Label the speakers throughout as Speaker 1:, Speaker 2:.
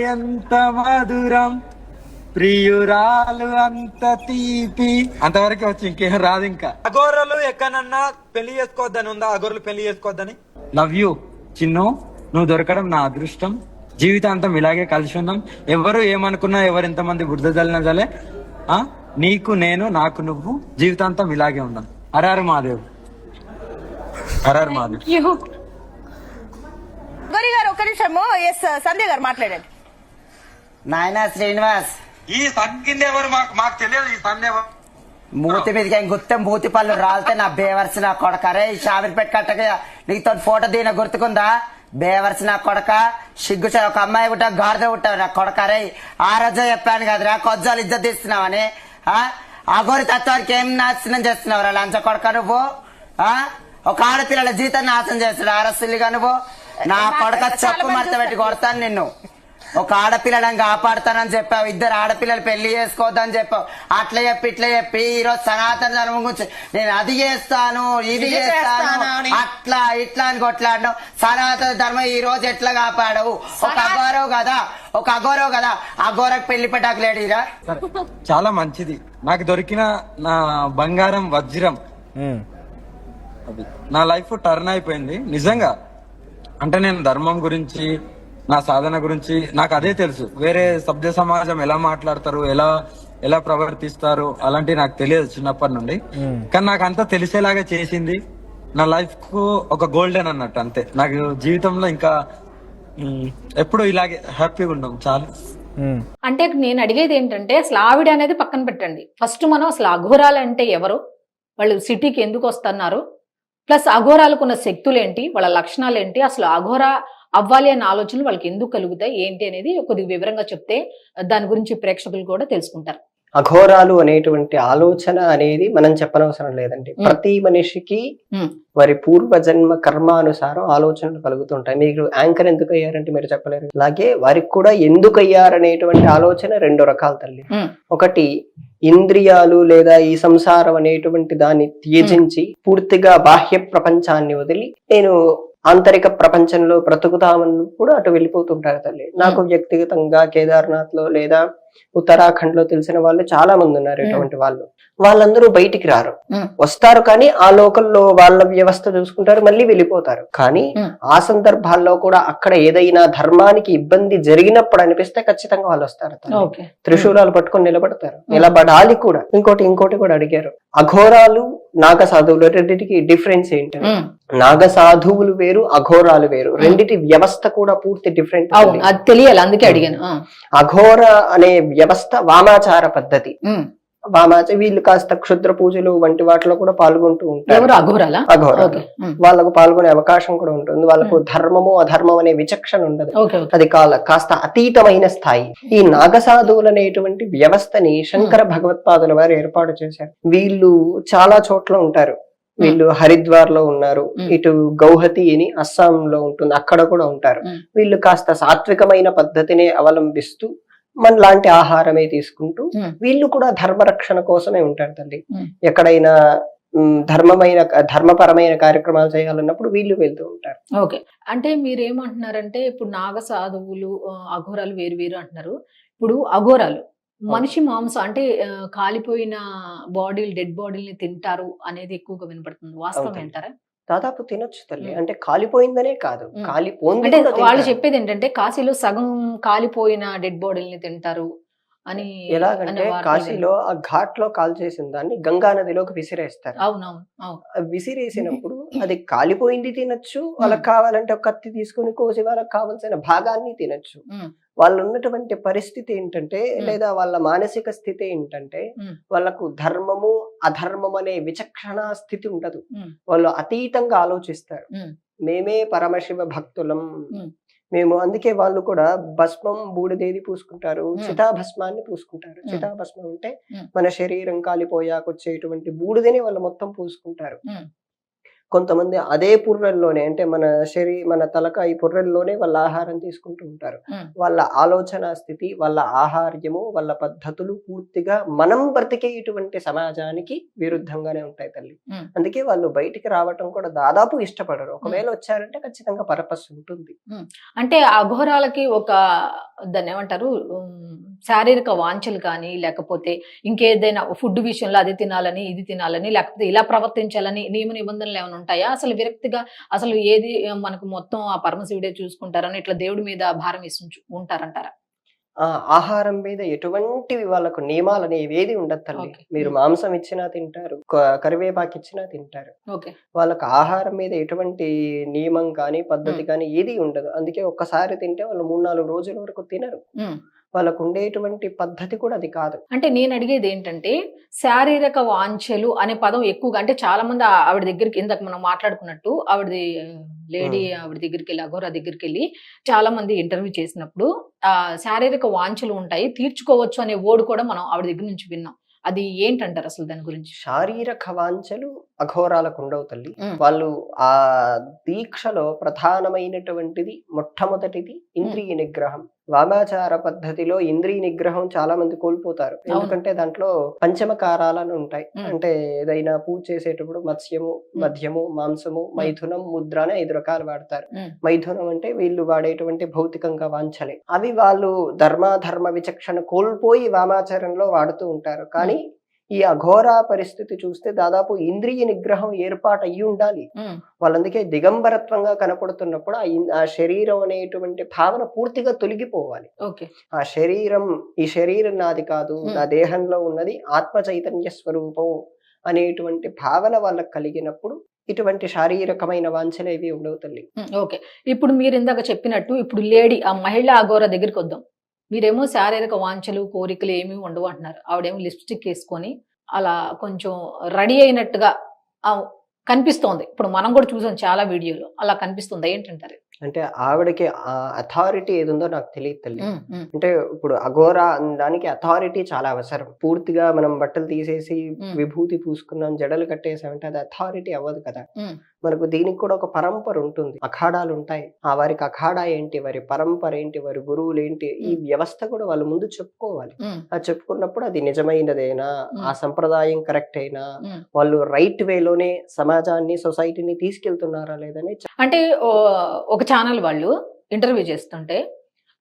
Speaker 1: ఎంత మధురం. ప్రియురాలు అంత తీపి. అంతవరకు వచ్చి ఇంకేం రాదు ఇంకా.
Speaker 2: అగోరలు ఎక్కడన్నా పెళ్ళి చేసుకోవద్దని ఉందా? అగోరలు పెళ్ళి చేసుకోవద్దని?
Speaker 1: Love you Chinnu. నువ్వు దొరకడం నా అదృష్టం. జీవితాంతం ఇలాగే కలిసి ఉందాం. ఎవరు ఏమనుకున్నా ఎవరు ఎంతమంది బురద జల్లినా జలే. ఆ? నీకు నేను నాకు నువ్వు జీవితాంతం ఇలాగే ఉందాం. హరారు మాదేవ్ హరారు మాదేవ్
Speaker 3: గౌరీ గారు ఒక్క నిమిషము. ఎస్ సంధ్య గారు మాట్లాడండి.
Speaker 4: నాయనా శ్రీనివాస్.
Speaker 2: ఈ సంఖ్య ఎవరు మాకు మాకు తెలియదు ఈ ఎవరు?
Speaker 4: మూతి మీదకి ఆయన గుత్తం మూతి పళ్ళు రాలితే నా బేవర్స్ నా కొడక. రే షామిర్ పెట్టి కట్టక నీతో ఫోటో దీని గుర్తుకుందా? బేవర్స్ నా కొడక. సిగ్గు ఒక అమ్మాయి ఉంటా గాడిద ఉంటావు నా కొడక. రే ఆ రోజే చెప్పాను కదరా కొజ్జాలు ఇజ్జత్ తీస్తున్నావని. ఆ? అఘోరి తత్వానికి ఏం నాశనం చేస్తున్నావురా లంచ కొడక నువ్వు? ఆ? ఒక ఆడపిల్లల జీతం నాశనం చేస్తున్నావు ఆరస్తులుగా నువ్వు? నా కొడక చెప్పు మడత పెట్టి కొడతాను నిన్ను. ఒక ఆడపిల్లని కాపాడుతానని చెప్పావు. ఇద్దరు ఆడపిల్లలు పెళ్ళి చేసుకోవద్దని చెప్పావు. అట్లా చెప్పి ఇట్లా చెప్పి ఈ రోజు సనాతన ధర్మం గురించి నేను అది చేస్తాను ఇది చేస్తాను. అట్లా ఇట్లా అని కొట్లాడడం సనాతన ధర్మం ఈ రోజు ఎట్లా కాపాడవు? ఒక అఘోరవు కదా? ఒక అఘోరవు కదా? అఘోరకు పెళ్ళి పెట్టాకు లేడీరా?
Speaker 1: సరే చాలా మంచిది. నాకు దొరికిన నా బంగారం వజ్రం. అది నా లైఫ్ టర్న్ అయిపోయింది. నిజంగా అంటే నేను ధర్మం గురించి నా సాధన గురించి నాకు అదే తెలుసు. వేరే సభ్య సమాజం ఎలా మాట్లాడతారు ఎలా ఎలా ప్రవర్తిస్తారు అలాంటివి నాకు తెలియదు చిన్నప్పటి నుండి. కానీ నాకు అంతా తెలిసేలాగా చేసింది నా లైఫ్కు ఒక గోల్డెన్ అన్నట్టు అంతే. నాకు జీవితంలో ఇంకా ఎప్పుడు ఇలాగే హ్యాపీగా ఉన్నాం చాలు.
Speaker 5: అంటే నేను అడిగేది ఏంటంటే అసలు ఆవిడ అనేది పక్కన పెట్టండి. ఫస్ట్ మనం అసలు అఘోరాలు అంటే ఎవరు? వాళ్ళు సిటీకి ఎందుకు వస్తున్నారు? ప్లస్ అఘోరాలకు ఉన్న శక్తులు ఏంటి వాళ్ళ లక్షణాలు ఏంటి అసలు అఘోర అవ్వాలి అనే ఆలోచనలు వాళ్ళకి ఎందుకు కలుగుతాయి ఏంటి అనేది కొద్దిగా వివరంగా చెప్తే దాని గురించి ప్రేక్షకులు కూడా తెలుసుకుంటారు.
Speaker 6: అఘోరాలు అనేటువంటి ఆలోచన అనేది మనం చెప్పనవసరం లేదండి. ప్రతి మనిషికి. వారి పూర్వజన్మ కర్మానుసారం ఆలోచనలు కలుగుతుంటాయి. మీరు యాంకర్ ఎందుకు అయ్యారంటే మీరు చెప్పలేరు. అలాగే వారికి కూడా ఎందుకు అయ్యారనేటువంటి ఆలోచన రెండు రకాల తల్లి. ఒకటి ఇంద్రియాలు లేదా ఈ సంసారం అనేటువంటి దాన్ని త్యజించి పూర్తిగా బాహ్య ప్రపంచాన్ని వదిలి నేను ఆంతరిక ప్రపంచంలో బ్రతుకుతామని కూడా అటు వెళ్ళిపోతుంటారు తల్లి. నాకు వ్యక్తిగతంగా కేదార్నాథ్లో లేదా ఉత్తరాఖండ్లో తెలిసిన వాళ్ళు చాలా మంది ఉన్నారు ఇటువంటి వాళ్ళు. వాళ్ళందరూ బయటికి రారు. వస్తారు కానీ ఆ లోకల్లో వాళ్ళ వ్యవస్థ చూసుకుంటారు మళ్ళీ వెళ్ళిపోతారు. కానీ. ఆ సందర్భాల్లో కూడా అక్కడ ఏదైనా ధర్మానికి ఇబ్బంది జరిగినప్పుడు అనిపిస్తే ఖచ్చితంగా వాళ్ళు వస్తారు త్రిశూలాలు పట్టుకొని నిలబడతారు. నిలబడాలి కూడా. ఇంకోటి ఇంకోటి కూడా అడిగారు. అఘోరాలు నాగ సాధువులు రెండింటికి డిఫరెన్స్ ఏంటి. నాగ సాధువులు వేరు అఘోరాలు వేరు. రెండిటి వ్యవస్థ కూడా పూర్తి డిఫరెంట్
Speaker 5: అది తెలియాలి అందుకే అడిగాను.
Speaker 6: అఘోర అనే వ్యవస్థ వామాచార పద్ధతి. వామాచ వీళ్ళు కాస్త క్షుద్ర పూజలు వంటి వాటిలో కూడా పాల్గొంటూ ఉంటారు. వాళ్ళకు పాల్గొనే అవకాశం కూడా ఉంటుంది. వాళ్ళకు ధర్మము అధర్మం అనే విచక్షణ ఉండదు. అది కాల కాస్త అతీతమైన స్థాయి. ఈ నాగసాధువులు అనేటువంటి వ్యవస్థని శంకర భగవత్పాదుల వారు ఏర్పాటు చేశారు. వీళ్ళు చాలా చోట్ల ఉంటారు. వీళ్ళు హరిద్వార్లో ఉన్నారు. ఇటు గౌహతి అని అస్సాం లో ఉంటుంది. అక్కడ కూడా ఉంటారు. వీళ్ళు కాస్త సాత్వికమైన పద్ధతిని అవలంబిస్తూ మన లాంటి ఆహారమే తీసుకుంటూ. వీళ్ళు కూడా ధర్మరక్షణ కోసమే ఉంటారు తల్లి
Speaker 5: Hmm.
Speaker 6: ఎక్కడైనా ధర్మమైన ధర్మపరమైన కార్యక్రమాలు చేయాలన్నప్పుడు వీళ్ళు వెళ్తూ ఉంటారు.
Speaker 5: ఓకే. అంటే మీరు ఏమంటున్నారంటే ఇప్పుడు నాగ సాధువులు అఘోరాలు వేరు వేరు అంటున్నారు. ఇప్పుడు అఘోరాలు మనిషి మాంసం అంటే కాలిపోయిన బాడీలు డెడ్ బాడీని తింటారు అనేది ఎక్కువగా వినపడుతుంది. వాస్తవం
Speaker 6: అవును. దాదాపు తినొచ్చు తల్లి. అంటే కాలిపోయిందనే కాదు. కాలిపోయింది
Speaker 5: వాళ్ళు. చెప్పేది ఏంటంటే కాశీలో సగం కాలిపోయిన డెడ్ బాడీలని తింటారు అని
Speaker 6: ఎలాగంటే కాశీలో ఆ ఘాట్లో కాల్ చేసిన దాన్ని గంగా నదిలోకి విసిరేస్తారు.
Speaker 5: అవునవును
Speaker 6: విసిరేసినప్పుడు అది కాలిపోయింది తినొచ్చు. వాళ్ళకి కావాలంటే ఒక కత్తి తీసుకొని కోసి వాళ్ళకి కావాల్సిన భాగాన్ని తినొచ్చు. వాళ్ళు ఉన్నటువంటి పరిస్థితి ఏంటంటే. లేదా వాళ్ళ మానసిక స్థితి ఏంటంటే. వాళ్ళకు ధర్మము అధర్మం అనే విచక్షణ స్థితి ఉండదు. వాళ్ళు అతీతంగా ఆలోచిస్తారు. మేమే పరమశివ భక్తులం. మేము అందుకే వాళ్ళు కూడా భస్మం బూడిదేది పూసుకుంటారు. చితాభస్మాన్ని పూసుకుంటారు. చితాభస్మం అంటే. మన శరీరం కాలిపోయాక వచ్చేటువంటి బూడిదని వాళ్ళు మొత్తం పూసుకుంటారు. కొంతమంది అదే పుర్రెల్లోనే అంటే మన శరీ మన తలకాయ పుర్రెల్లోనే వాళ్ళ ఆహారం తీసుకుంటూ ఉంటారు. వాళ్ళ ఆలోచన స్థితి వాళ్ళ ఆహార్యము వాళ్ళ పద్ధతులు పూర్తిగా మనం బ్రతికే ఇటువంటి సమాజానికి విరుద్ధంగానే ఉంటాయి తల్లి. అందుకే వాళ్ళు బయటికి రావటం కూడా దాదాపు ఇష్టపడరు. ఒకవేళ వచ్చారంటే ఖచ్చితంగా పర్పస్ ఉంటుంది.
Speaker 5: అంటే అఘోరాలకి ఒక దాన్ని ఏమంటారు శారీరక వాంఛలు కానీ లేకపోతే ఇంకేదైనా ఫుడ్ విషయంలో అది తినాలని ఇది తినాలని లేకపోతే ఇలా ప్రవర్తించాలని నియమ నిబంధనలు ఏమైనా ఉంటాయా? అసలు విరక్తిగా అసలు ఏది మనకు మొత్తం ఆ పరమశివుడే చూసుకుంటారని ఇట్లా దేవుడి మీద భారం వేసి ఉంటారంటారా?
Speaker 6: ఆహారం మీద ఎటువంటివి వాళ్ళకు నియమాలు అనేవి ఏది ఉండదు తల్లి. మీరు మాంసం ఇచ్చినా తింటారు కరివేపాకు ఇచ్చినా తింటారు. వాళ్ళకి ఆహారం మీద ఎటువంటి నియమం కానీ పద్ధతి కానీ ఏది ఉండదు. అందుకే ఒక్కసారి తింటే వాళ్ళు మూడు నాలుగు రోజుల వరకు తినరు. వాళ్ళకు ఉండేటువంటి పద్ధతి కూడా అది కాదు.
Speaker 5: అంటే నేను అడిగేది ఏంటంటే శారీరక వాంఛలు అనే పదం ఎక్కువగా అంటే చాలా మంది ఆవిడ దగ్గరికి ఇందాక మనం మాట్లాడుకున్నట్టు ఆవిడది లేడీ ఆవిడ దగ్గరికి వెళ్ళి అఘోరా దగ్గరికి వెళ్ళి చాలా మంది ఇంటర్వ్యూ చేసినప్పుడు ఆ శారీరక వాంఛలు ఉంటాయి తీర్చుకోవచ్చు అనే ఓడు కూడా మనం ఆవిడ దగ్గర నుంచి విన్నాం. అది ఏంటంటారు అసలు దాని గురించి?
Speaker 6: శారీరక వాంఛలు అఘోరాలకు ఉండవు తల్లి. వాళ్ళు ఆ దీక్షలో ప్రధానమైనటువంటిది మొట్టమొదటిది ఇంద్రియ నిగ్రహం. వామాచార పద్ధతిలో ఇంద్రియ నిగ్రహం చాలా మంది కోల్పోతారు. ఎందుకంటే దాంట్లో పంచమకారాలను ఉంటాయి.
Speaker 5: మ్మ్.
Speaker 6: అంటే ఏదైనా పూజ చేసేటప్పుడు మత్స్యము మధ్యము మాంసము మైథునం ముద్ర అని ఐదు రకాలు వాడతారు. మైథునం అంటే వీళ్ళు వాడేటువంటి భౌతికంగా వాంఛలే అవి వాళ్ళు ధర్మాధర్మ విచక్షణ కోల్పోయి వామాచారంలో వాడుతూ ఉంటారు. కానీ ఈ అఘోరా పరిస్థితి చూస్తే దాదాపు ఇంద్రియ నిగ్రహం ఏర్పాటు అయ్యి ఉండాలి. వాళ్ళందుకే దిగంబరత్వంగా కనపడుతున్నప్పుడు ఆ శరీరం అనేటువంటి భావన పూర్తిగా తొలగిపోవాలి. ఆ శరీరం ఈ శరీరం నాది కాదు. నా దేహంలో ఉన్నది ఆత్మ చైతన్య స్వరూపం అనేటువంటి భావన వాళ్ళకి కలిగినప్పుడు ఇటువంటి శారీరకమైన వాంఛలు ఏవి ఉండవు తల్లి.
Speaker 5: ఓకే. ఇప్పుడు మీరు ఇందాక చెప్పినట్టు ఇప్పుడు లేడీ ఆ మహిళా అఘోర దగ్గరికి వద్దాం. మీరేమో శారీరక వాంఛలు కోరికలు ఏమీ ఉండవు అంటున్నారు. ఆవిడేమో లిప్స్టిక్ వేసుకొని అలా కొంచెం రెడీ అయినట్టుగా కనిపిస్తోంది. ఇప్పుడు మనం కూడా చూసాం చాలా వీడియోలు. అలా కనిపిస్తుంది. ఏంటంటారు?
Speaker 6: అంటే ఆవిడకి అథారిటీ ఏది ఉందో నాకు తెలియదు. తల్లి అంటే ఇప్పుడు అఘోరా అనడానికి అథారిటీ చాలా అవసరం. పూర్తిగా మనం బట్టలు తీసేసి. విభూతి పూసుకున్నాం జడలు కట్టేసామంటే అది అథారిటీ అవ్వదు కదా. మనకు దీనికి కూడా ఒక పరంపర ఉంటుంది. అఖాడాలు ఉంటాయి ఆ వారికి అఖాడా ఏంటి? వారి పరంపర ఏంటి? వారి గురువులు ఏంటి? ఈ. వ్యవస్థ కూడా వాళ్ళు ముందు చెప్పుకోవాలి. ఆ చెప్పుకున్నప్పుడు అది నిజమైనదేనా. ఆ సంప్రదాయం కరెక్ట్ అయినా. వాళ్ళు రైట్ వేలోనే సమాజాన్ని సొసైటీని తీసుకెళ్తున్నారా లేదని
Speaker 5: అంటే ఒక ఛానల్ వాళ్ళు ఇంటర్వ్యూ చేస్తుంటే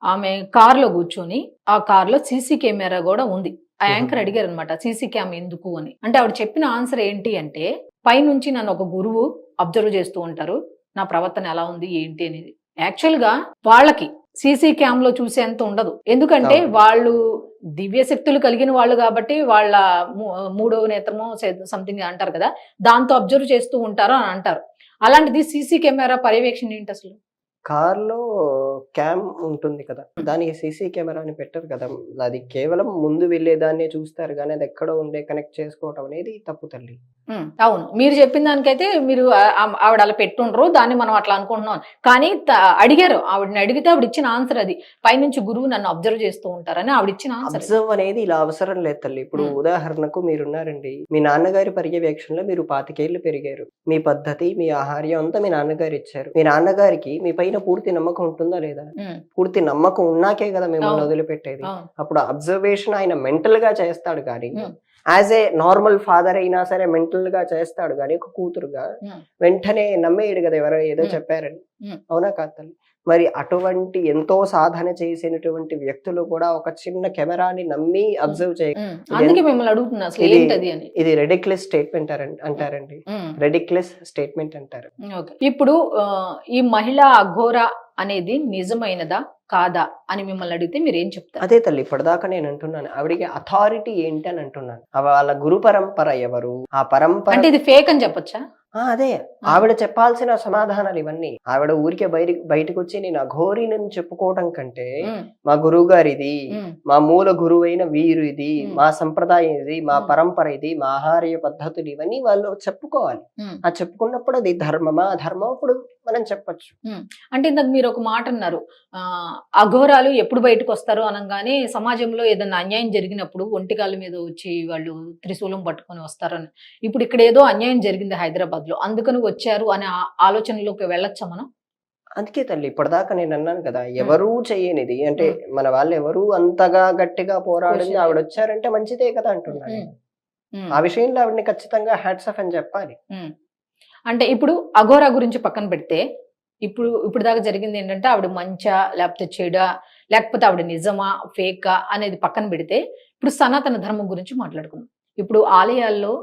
Speaker 5: ఆమె కారులో కూర్చొని ఆ కారులో సీసీ కెమెరా కూడా ఉంది. ఆ యాంకర్ అడిగారు అనమాట సీసీ క్యామ్ ఎందుకు అని. అంటే ఆవిడ చెప్పిన ఆన్సర్ ఏంటి అంటే పైనుంచి నన్ను ఒక గురువు అబ్జర్వ్ చేస్తూ ఉంటారు నా ప్రవర్తన ఎలా ఉంది ఏంటి అనేది. యాక్చువల్గా వాళ్ళకి సీసీ క్యామ్లో చూసేంత ఉండదు. ఎందుకంటే. వాళ్ళు దివ్య శక్తులు కలిగిన వాళ్ళు కాబట్టి వాళ్ళ మూడవ నేత్రమో సంథింగ్ అంటారు కదా దాంతో అబ్జర్వ్ చేస్తూ ఉంటారు అని అంటారు. అలాంటిది సీసీ కెమెరా పర్యవేక్షణ ఏంటి అసలు?
Speaker 6: కార్లో క్యామ్ ఉంటుంది కదా. దానికి సీసీ కెమెరా అని పెట్టరు కదా. అది కేవలం ముందు వెళ్ళేదాన్నే చూస్తారు కానీ అది ఎక్కడో ఉండే కనెక్ట్ చేసుకోవటం అనేది తప్పు తల్లి.
Speaker 5: అవును. మీరు చెప్పిన దానికైతే మీరు ఆవిడ అలా పెట్టుండ్రు దాన్ని మనం అట్లా అనుకుంటున్నాం. కానీ అడిగారు. ఆవిడని అడిగితే ఆవిడ ఇచ్చిన ఆన్సర్ అది. పైనుంచి గురువు నన్ను అబ్జర్వ్ చేస్తూ ఉంటారని ఆవిడ ఇచ్చిన ఆన్సర్
Speaker 6: అబ్జర్వ్ అనేది ఇలా అవసరం లేదు తల్లి. ఇప్పుడు. ఉదాహరణకు మీరున్నారండి. మీ నాన్నగారి పర్యవేక్షణలో మీరు పాతికేళ్ళు పెరిగారు. మీ పద్ధతి మీ ఆహార్యం అంతా మీ నాన్నగారు ఇచ్చారు. మీ నాన్నగారికి మీ పైన పూర్తి నమ్మకం ఉంటుందా లేదా పూర్తి నమ్మకం ఉన్నాకే కదా మిమ్మల్ని. వదిలిపెట్టేది అప్పుడు అబ్జర్వేషన్ ఆయన మెంటల్గా చేస్తాడు కానీ. యాజ్ ఏ నార్మల్ ఫాదర్ అయినా సరే మెంటల్గా చేస్తాడు కానీ ఒక కూతురుగా. వెంటనే నమ్మేయడు కదా ఎవరో ఏదో. చెప్పారని. అవునా కాదు మరి అటువంటి ఎంతో సాధన చేసినటువంటి వ్యక్తులు కూడా ఒక చిన్న కెమెరాని నమ్మి అబ్జర్వ్ చేయ
Speaker 5: ఉమ్, అందుకే మిమ్మల్ని అడుగుతున్నా అసలు
Speaker 6: ఇది- రెడిక్లెస్ స్టేట్మెంట్ అంటారండి. రెడిక్లెస్ స్టేట్మెంట్ అంటారు.
Speaker 5: ఇప్పుడు ఈ మహిళా అఘోర అనేది నిజమైనదా కాదా అని మిమ్మల్ని అడిగితే మీరు ఏం చెప్తారు?
Speaker 6: అదే తల్లి ఇప్పటిదాకా నేను అంటున్నాను. ఆవిడికి అథారిటీ ఏంటి అని అంటున్నాను. వాళ్ళ గురు పరంపర ఎవరు? ఆ పరంపర
Speaker 5: అంటే ఇది ఫేక్ అని చెప్పొచ్చా?
Speaker 6: అదే. ఆవిడ చెప్పాల్సిన సమాధానాలు ఇవన్నీ. ఆవిడ ఊరికే బయట బయటకు వచ్చి నేను అఘోరినని చెప్పుకోవడం కంటే మా గురువు గారు ఇది మా మూల గురువైన వీరు ఇది. మా సంప్రదాయం ఇది మా. పరంపర ఇది మా ఆహార్య పద్ధతులు ఇవన్నీ వాళ్ళు చెప్పుకోవాలి. ఆ చెప్పుకున్నప్పుడు అది ధర్మమా ధర్మం అప్పుడు మనం చెప్పొచ్చు.
Speaker 5: అంటే ఇందాక మీరు ఒక మాట అన్నారు. ఆ అఘోరాలు ఎప్పుడు బయటకు వస్తారు అనగానే సమాజంలో ఏదైనా అన్యాయం జరిగినప్పుడు ఒంటికాల మీద వచ్చి వాళ్ళు త్రిశూలం పట్టుకొని వస్తారని. ఇప్పుడు ఇక్కడ ఏదో అన్యాయం జరిగింది హైదరాబాద్ హైదరాబాద్లో అందుకని వచ్చారు అనే ఆలోచనలోకి వెళ్ళొచ్చా మనం?
Speaker 6: అందుకే తల్లి ఇప్పటిదాకా నేను అన్నాను కదా ఎవరూ చేయనిది. అంటే మన వాళ్ళు ఎవరు అంతగా గట్టిగా పోరాడింది. ఆవిడ వచ్చారంటే మంచిదే కదా అంటున్నాను. ఆ విషయంలో ఆవిడని ఖచ్చితంగా హ్యాట్సఫ్ అని చెప్పాలి.
Speaker 5: అంటే ఇప్పుడు అఘోరా గురించి పక్కన పెడితే ఇప్పుడు ఇప్పుడు దాకా జరిగింది ఏంటంటే ఆవిడ మంచా లేకపోతే చెడా లేకపోతే ఆవిడ నిజమా ఫేకా అనేది పక్కన పెడితే ఇప్పుడు సనాతన ధర్మం గురించి మాట్లాడుకుందాం. ఇప్పుడు ఆలయాల్లో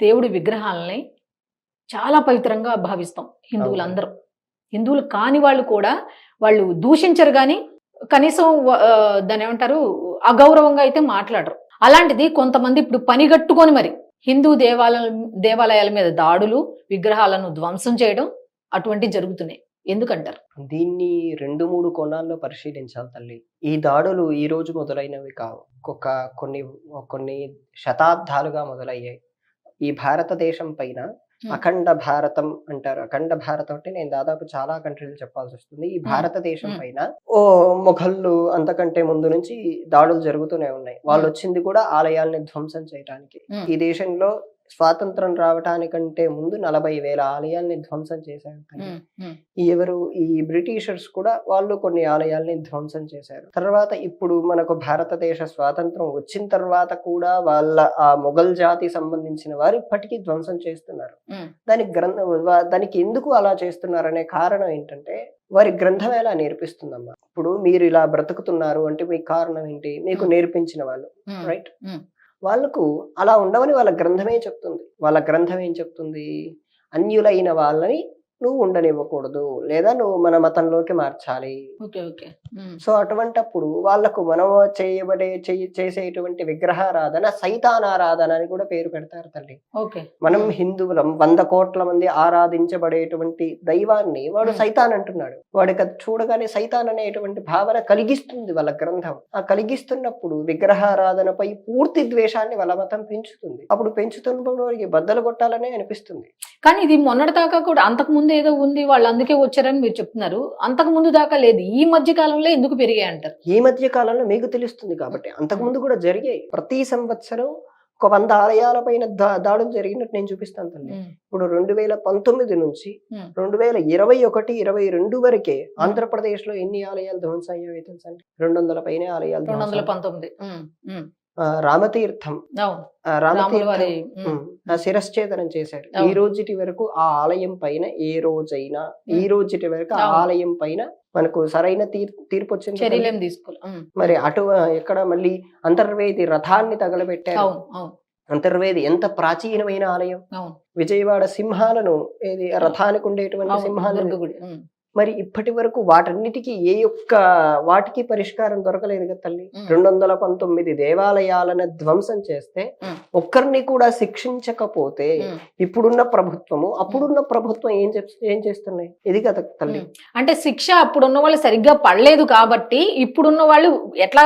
Speaker 5: దేవుడి విగ్రహాలని చాలా పవిత్రంగా భావిస్తాం హిందువులందరూ. హిందువులు కాని వాళ్ళు కూడా వాళ్ళు దూషించరు కానీ కనీసం దాన్ని ఏమంటారు అగౌరవంగా అయితే మాట్లాడరు. అలాంటిది కొంతమంది ఇప్పుడు పనిగట్టుకొని మరి హిందూ దేవాలయ దేవాలయాల మీద దాడులు విగ్రహాలను ధ్వంసం చేయడం అటువంటి జరుగుతున్నాయి. ఎందుకంటారు?
Speaker 6: దీన్ని రెండు మూడు కోణాల్లో పరిశీలించాలి తల్లి. ఈ దాడులు ఈ రోజు మొదలైనవి కావు. ఒక కొన్ని కొన్ని శతాబ్దాలుగా మొదలయ్యాయి. ఈ భారతదేశం పైన. అఖండ భారతం అంటారు అఖండ భారతం అంటే నేను దాదాపు చాలా కంట్రీలు చెప్పాల్సి వస్తుంది ఈ భారతదేశం. పైన ఓ మొఘళ్ళు అంతకంటే ముందు నుంచి దాడులు జరుగుతూనే ఉన్నాయి వాళ్ళు. వచ్చింది కూడా ఆలయాల్ని ధ్వంసం చేయడానికి. ఈ దేశంలో స్వాతంత్రం రావటానికంటే ముందు నలభై వేల ఆలయాల్ని ధ్వంసం చేశారు ఎవరు? ఈ బ్రిటిషర్స్ కూడా వాళ్ళు కొన్ని ఆలయాల్ని ధ్వంసం చేశారు. తర్వాత ఇప్పుడు మనకు భారతదేశ స్వాతంత్రం వచ్చిన తర్వాత కూడా వాళ్ళ ఆ మొఘల్ జాతి సంబంధించిన వారు ఇప్పటికీ ధ్వంసం చేస్తున్నారు. దానికి గ్రంథ దానికి ఎందుకు అలా చేస్తున్నారనే కారణం ఏంటంటే వారి గ్రంథం ఎలా నేర్పిస్తుందమ్మా? ఇప్పుడు మీరు ఇలా బ్రతుకుతున్నారు అంటే మీకు కారణం ఏంటి? మీకు. నేర్పించిన వాళ్ళు రైట్ వాళ్ళకు అలా ఉండవని వాళ్ళ గ్రంథమే చెప్తుంది. వాళ్ళ గ్రంథం ఏం చెప్తుంది? అన్యులైన వాళ్ళని నువ్వు ఉండనివ్వకూడదు లేదా నువ్వు మన మతంలోకి మార్చాలి. సో అటువంటప్పుడు వాళ్ళకు మనం చేయబడే చేసేటువంటి విగ్రహారాధన సైతానారాధన అని కూడా పేరు పెడతారు తల్లి. మనం హిందువులం వంద కోట్ల మంది ఆరాధించబడేటువంటి దైవాన్ని వాడు. సైతాన్ అంటున్నాడు. వాడికి చూడగానే సైతాన్ అనేటువంటి భావన కలిగిస్తుంది వాళ్ళ గ్రంథం. ఆ కలిగిస్తున్నప్పుడు విగ్రహారాధనపై పూర్తి ద్వేషాన్ని వాళ్ళ మతం పెంచుతుంది. అప్పుడు పెంచుతున్నప్పుడు వాడికి బద్దలు కొట్టాలనే అనిపిస్తుంది.
Speaker 5: కానీ ఇది మొన్నటి దాకా కూడా అంతకు ముందు ఏదో ఉంది వాళ్ళు అందుకే వచ్చారని మీరు చెప్తున్నారు. అంతకు ముందు దాకా లేదు. ఈ మధ్య కాలంలో ఎందుకు పెరిగాయి అంటారు?
Speaker 6: ఈ మధ్య కాలంలో మీకు తెలుస్తుంది కాబట్టి అంతకుముందు కూడా జరిగాయి. ప్రతి సంవత్సరం ఒక వంద ఆలయాల పైన దా- దాడులు జరిగినట్టు నేను చూపిస్తాను తల్లి. ఇప్పుడు రెండు వేల పంతొమ్మిది నుంచి. రెండు వేల ఇరవై ఒకటి ఇరవై రెండు వరకే ఆంధ్రప్రదేశ్లో ఎన్ని ఆలయాలు ధ్వంసం అయ్యాయో తెలుసా అండి? రెండు వందల పైన ఆలయాలు
Speaker 5: రెండు వందల. పంతొమ్మిది.
Speaker 6: రామతీర్థం. రామతీర్థం శిరశ్చేదనం చేశారు. ఈ రోజుటి వరకు ఆ ఆలయం పైన ఏ రోజైనా ఈ. రోజుటి వరకు ఆ. ఆలయం పైన మనకు సరైన తీర్ తీర్పు వచ్చింది మరి అటు ఎక్కడ మళ్ళీ అంతర్వేది రథాన్ని తగలబెట్టారు. అంతర్వేది ఎంత ప్రాచీనమైన ఆలయం? విజయవాడ సింహాలను ఏది రథానికి ఉండేటువంటి సింహాలను మరి ఇప్పటి వరకు వాటన్నిటికీ ఏ ఒక్క వాటికి పరిష్కారం దొరకలేదు కదా తల్లి. రెండు వందల పంతొమ్మిది దేవాలయాలను ధ్వంసం చేస్తే. ఒక్కరిని కూడా శిక్షించకపోతే. ఇప్పుడున్న ప్రభుత్వము అప్పుడున్న ప్రభుత్వం ఏం ఏం చేస్తున్నాయి ఇది కదా తల్లి.
Speaker 5: అంటే శిక్ష అప్పుడున్న వాళ్ళు సరిగ్గా పడలేదు కాబట్టి ఇప్పుడున్న వాళ్ళు ఎట్లా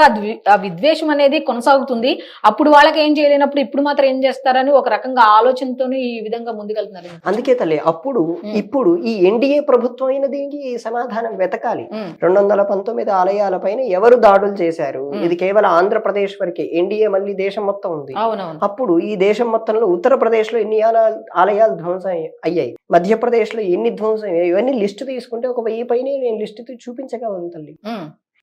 Speaker 5: విద్వేషం అనేది కొనసాగుతుంది అప్పుడు వాళ్ళకి ఏం చేయలేనప్పుడు ఇప్పుడు మాత్రం ఏం చేస్తారని ఒక రకంగా ఆలోచనతో ఈ విధంగా ముందుకెళ్తున్నారు
Speaker 6: అందుకే తల్లి అప్పుడు. ఇప్పుడు ఈ ఎన్డీఏ ప్రభుత్వం అయిన దీనికి సమాధానం వెతకాలి. రెండు వందల పంతొమ్మిది ఆలయాల పైన ఎవరు దాడులు చేశారు. ఇది కేవలం ఆంధ్రప్రదేశ్ వరకే ఎన్డీఏ మళ్ళీ దేశం మొత్తం ఉంది. అప్పుడు ఈ దేశం మొత్తంలో ఉత్తరప్రదేశ్లో ఎన్ని ఆల- ఆలయాలు ధ్వంసం అయ్య- అయ్యాయి? మధ్యప్రదేశ్లో ఎన్ని ధ్వంసం అయ్యాయి? ఇవన్నీ లిస్ట్ తీసుకుంటే ఒక వెయ్యి పైన నేను లిస్ట్ చూపించగలను తల్లి.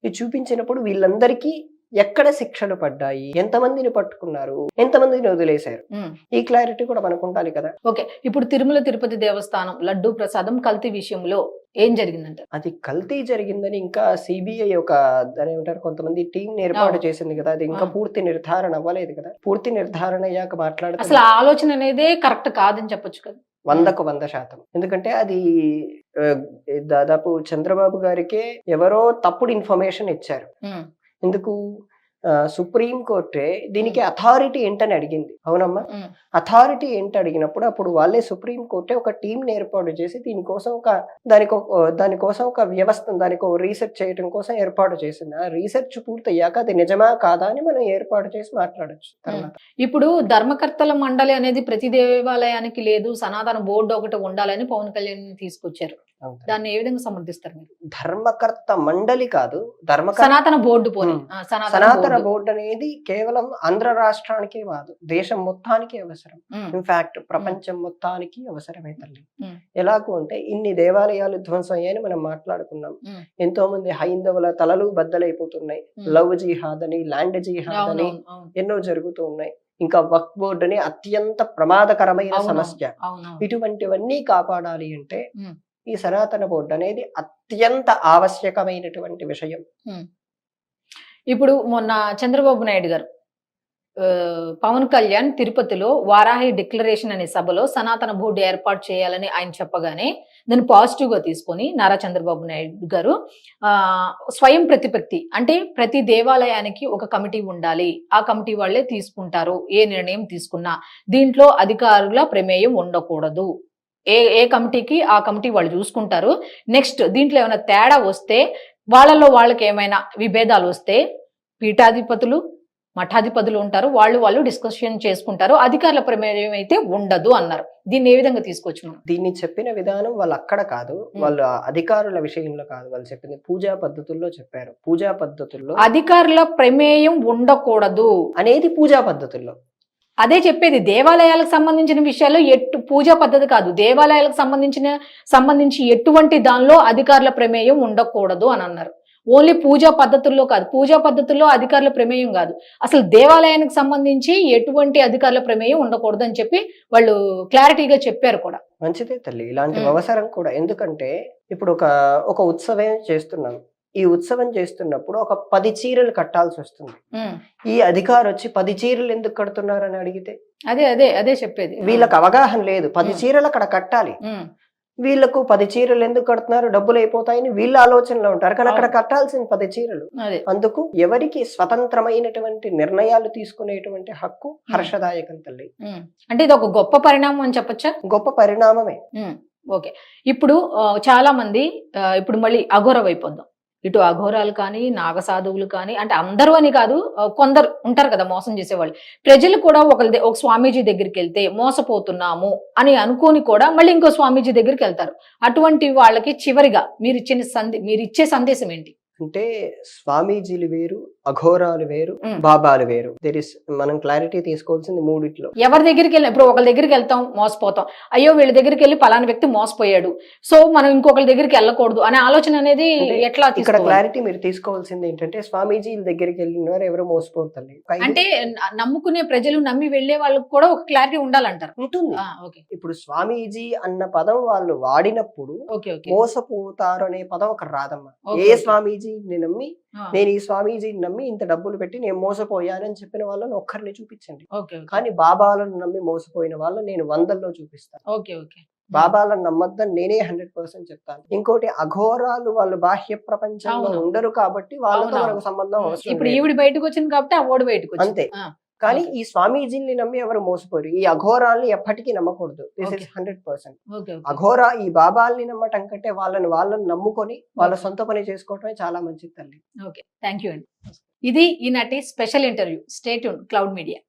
Speaker 6: ఇది చూపించినప్పుడు వీళ్ళందరికీ ఎక్కడ శిక్షలు పడ్డాయి? ఎంతమందిని పట్టుకున్నారు? ఎంతమందిని వదిలేశారు. ఈ క్లారిటీ కూడా మనకు ఉండాలి కదా.
Speaker 5: ఓకే ఇప్పుడు తిరుమల తిరుపతి దేవస్థానం లడ్డూ ప్రసాదం కల్తీ విషయంలో ఏం జరిగిందంట?
Speaker 6: అది కల్తీ జరిగిందని ఇంకా సిబిఐ ఒక దాని ఏమంటారు కొంతమంది టీం ఏర్పాటు. చేసింది కదా. అది ఇంకా. పూర్తి నిర్ధారణ అవ్వలేదు కదా. పూర్తి నిర్ధారణ అయ్యాక
Speaker 5: అసలు
Speaker 6: మాట్లాడితే
Speaker 5: ఆ ఆలోచన అనేదే కరెక్ట్ కాదని చెప్పొచ్చు కదా.
Speaker 6: వందకు వంద శాతం. ఎందుకంటే అది దాదాపు చంద్రబాబు గారికే ఎవరో తప్పుడు ఇన్ఫర్మేషన్ ఇచ్చారు. ఎందుకు సుప్రీం కోర్టే దీనికి అథారిటీ ఏంటని అడిగింది. అవునమ్మా? అథారిటీ ఏంటి అడిగినప్పుడు అప్పుడు వాళ్ళే సుప్రీం కోర్టే ఒక టీం ఏర్పాటు చేసి దీనికోసం ఒక దానికి దానికోసం ఒక వ్యవస్థ దానికి రీసెర్చ్ చేయడం కోసం ఏర్పాటు చేసింది. ఆ రీసెర్చ్ పూర్తయ్యాక అది నిజమా కాదా అని మనం ఏర్పాటు చేసి మాట్లాడొచ్చు. తర్వాత.
Speaker 5: ఇప్పుడు ధర్మకర్తల మండలి అనేది ప్రతి దేవాలయానికి లేదు సనాతన బోర్డు ఒకటి ఉండాలని పవన్ కళ్యాణ్ తీసుకొచ్చారు. దాన్ని ఏ విధంగా సమర్థిస్తారు మీరు?
Speaker 6: ధర్మకర్త మండలి కాదు ధర్మకర్త
Speaker 5: సనాతన బోర్డు పోనీ. సనాతన ఉండకూడదు
Speaker 6: బోర్డు అనేది కేవలం ఆంధ్ర రాష్ట్రానికే కాదు దేశం మొత్తానికి అవసరం ఇన్ఫాక్ట్ ప్రపంచం మొత్తానికి అవసరమే తల్లి. ఎలాగూ అంటే ఇన్ని దేవాలయాలు ధ్వంసం అయ్యాయని మనం మాట్లాడుకున్నాం. ఎంతో మంది హైందవుల తలలు బద్దలైపోతున్నాయి. లవ్ జిహాద్ అని ల్యాండ్ జిహాద్ అని. ఎన్నో జరుగుతూ ఉన్నాయి ఇంకా వక్ బోర్డు అని అత్యంత ప్రమాదకరమైన. సమస్య. ఇటువంటివన్నీ కాపాడాలి అంటే. ఈ సనాతన బోర్డు అనేది అత్యంత ఆవశ్యకమైనటువంటి విషయం
Speaker 5: ఇప్పుడు మొన్న చంద్రబాబు నాయుడు గారు పవన్ కళ్యాణ్ తిరుపతిలో వారాహి డిక్లరేషన్ అనే సభలో సనాతన బోర్డు ఏర్పాటు చేయాలని ఆయన చెప్పగానే దాన్ని పాజిటివ్గా తీసుకొని నారా చంద్రబాబు నాయుడు గారు స్వయం ప్రతిపత్తి అంటే ప్రతి దేవాలయానికి ఒక కమిటీ ఉండాలి. ఆ కమిటీ వాళ్ళే తీసుకుంటారు. ఏ నిర్ణయం తీసుకున్నా దీంట్లో అధికారుల ప్రమేయం ఉండకూడదు. ఏ ఏ కమిటీకి ఆ కమిటీ వాళ్ళు చూసుకుంటారు. నెక్స్ట్ దీంట్లో ఏమైనా తేడా వస్తే వాళ్ళలో వాళ్ళకి ఏమైనా విభేదాలు వస్తే పీఠాధిపతులు మఠాధిపతులు ఉంటారు. వాళ్ళు వాళ్ళు డిస్కషన్ చేసుకుంటారు. అధికారుల ప్రమేయం అయితే ఉండదు అన్నారు. దీన్ని ఏ విధంగా తీసుకోవచ్చు
Speaker 6: దీన్ని చెప్పిన విధానం వాళ్ళు అక్కడ కాదు. వాళ్ళు అధికారుల విషయంలో కాదు. వాళ్ళు చెప్పింది పూజా పద్ధతుల్లో చెప్పారు. పూజా పద్ధతుల్లో
Speaker 5: అధికారుల ప్రమేయం ఉండకూడదు.
Speaker 6: అనేది పూజా పద్ధతుల్లో.
Speaker 5: అదే చెప్పేది దేవాలయాలకు సంబంధించిన విషయాల్లో ఎట్టు పూజా పద్ధతి కాదు. దేవాలయాలకు సంబంధించిన సంబంధించి ఎటువంటి దానిలో అధికారుల ప్రమేయం ఉండకూడదు అని అన్నారు. ఓన్లీ పూజా పద్ధతుల్లో కాదు. పూజా పద్ధతుల్లో అధికారుల ప్రమేయం కాదు. అసలు దేవాలయానికి సంబంధించి ఎటువంటి అధికారుల ప్రమేయం ఉండకూడదు అని చెప్పి వాళ్ళు క్లారిటీగా చెప్పారు కూడా.
Speaker 6: మంచిదే తల్లి. ఇలాంటి. అవసరం కూడా. ఎందుకంటే ఇప్పుడు ఒక ఒక ఉత్సవం చేస్తున్నాం. ఈ ఉత్సవం చేస్తున్నప్పుడు ఒక పది చీరలు కట్టాల్సి వస్తుంది. ఈ అధికారి వచ్చి పది చీరలు ఎందుకు కడుతున్నారని అడిగితే
Speaker 5: అదే అదే అదే చెప్పేది.
Speaker 6: వీళ్ళకి అవగాహన లేదు. పది. చీరలు అక్కడ కట్టాలి. వీళ్ళకు పది చీరలు ఎందుకు కడుతున్నారు? డబ్బులు అయిపోతాయని వీళ్ళ ఆలోచనలో ఉంటారు. కానీ అక్కడ. కట్టాల్సిన పది చీరలు.
Speaker 5: అదే.
Speaker 6: అందుకు ఎవరికి స్వతంత్రమైనటువంటి నిర్ణయాలు తీసుకునేటువంటి హక్కు హర్షదాయకం తల్లి.
Speaker 5: అంటే ఇది ఒక గొప్ప పరిణామం అని చెప్పొచ్చా?
Speaker 6: గొప్ప పరిణామమే.
Speaker 5: ఓకే. ఇప్పుడు చాలా మంది ఇప్పుడు మళ్ళీ అఘోర వైపు వద్దాం. ఇటు అఘోరాలు కానీ నాగసాధువులు కానీ అంటే అందరూ అని కాదు కొందరు ఉంటారు కదా మోసం చేసేవాళ్ళు. ప్రజలు కూడా ఒకరి ఒక స్వామీజీ దగ్గరికి వెళ్తే మోసపోతున్నాము అని అనుకోని కూడా మళ్ళీ ఇంకో స్వామీజీ దగ్గరికి వెళ్తారు. అటువంటి వాళ్ళకి చివరిగా మీరు ఇచ్చిన సందే మీరు ఇచ్చే సందేశం ఏంటి?
Speaker 6: అంటే స్వామీజీలు వేరు అఘోరాలు వేరు. బాబాలు వేరు. దెర్ ఇస్ మనం క్లారిటీ తీసుకోవాల్సింది మూడిట్లో.
Speaker 5: ఎవరి దగ్గరికి వెళ్ళిన ఇప్పుడు ఒకరి దగ్గరికి వెళ్తాం మోసపోతాం. అయ్యో వీళ్ళ దగ్గరికి వెళ్ళి పలానా వ్యక్తి మోసపోయాడు. సో మనం ఇంకొకరి దగ్గరికి వెళ్ళకూడదు అనే ఆలోచన అనేది ఎట్లా
Speaker 6: ఇక్కడ క్లారిటీ మీరు తీసుకోవాల్సింది ఏంటంటే స్వామీజీల దగ్గరికి వెళ్ళిన వారు ఎవరు మోసపోతారు?
Speaker 5: అంటే నమ్ముకునే ప్రజలు నమ్మి వెళ్ళే వాళ్ళకి కూడా ఒక క్లారిటీ ఉండాలంటారు.
Speaker 6: ఉంటుంది. ఇప్పుడు స్వామీజీ అన్న పదం వాళ్ళు వాడినప్పుడు మోసపోతారు అనే పదం ఒక రాదమ్మా. ఏ
Speaker 5: ఓకే.
Speaker 6: స్వామీజీని నమ్మి నేను ఈ స్వామీజీని నమ్మి ఇంత డబ్బులు పెట్టి నేను మోసపోయానని చెప్పిన వాళ్ళని ఒక్కరిని చూపించండి. కానీ బాబాలను నమ్మి మోసపోయిన వాళ్ళని నేను వందల్లో చూపిస్తాను.
Speaker 5: Okay okay.
Speaker 6: బాబాలను నమ్మద్దని నేనే హండ్రెడ్ పర్సెంట్ చెప్తాను. ఇంకోటి అఘోరాలు వాళ్ళు బాహ్య ప్రపంచంలో. ఉండరు కాబట్టి వాళ్ళతో మనకు సంబంధం అవసరం
Speaker 5: ఇప్పుడు. ఈవిడ బయటకు వచ్చింది కాబట్టి ఆ ఓడి బయటకు
Speaker 6: అంతే. కానీ. ఈ స్వామీజీని నమ్మి ఎవరు మోసపోరు. ఈ అఘోరాల్ని ఎప్పటికీ నమ్మకూడదు. This is. Hundred percent. Aghora ఈ బాబాల్ని నమ్మటం కంటే వాళ్ళని వాళ్ళని నమ్ముకొని వాళ్ళ సొంత పని చేసుకోవటమే చాలా మంచిది తల్లి.
Speaker 5: ఓకే. థ్యాంక్ యూ అండి. ఇది ఈనాటి special interview. State cloud media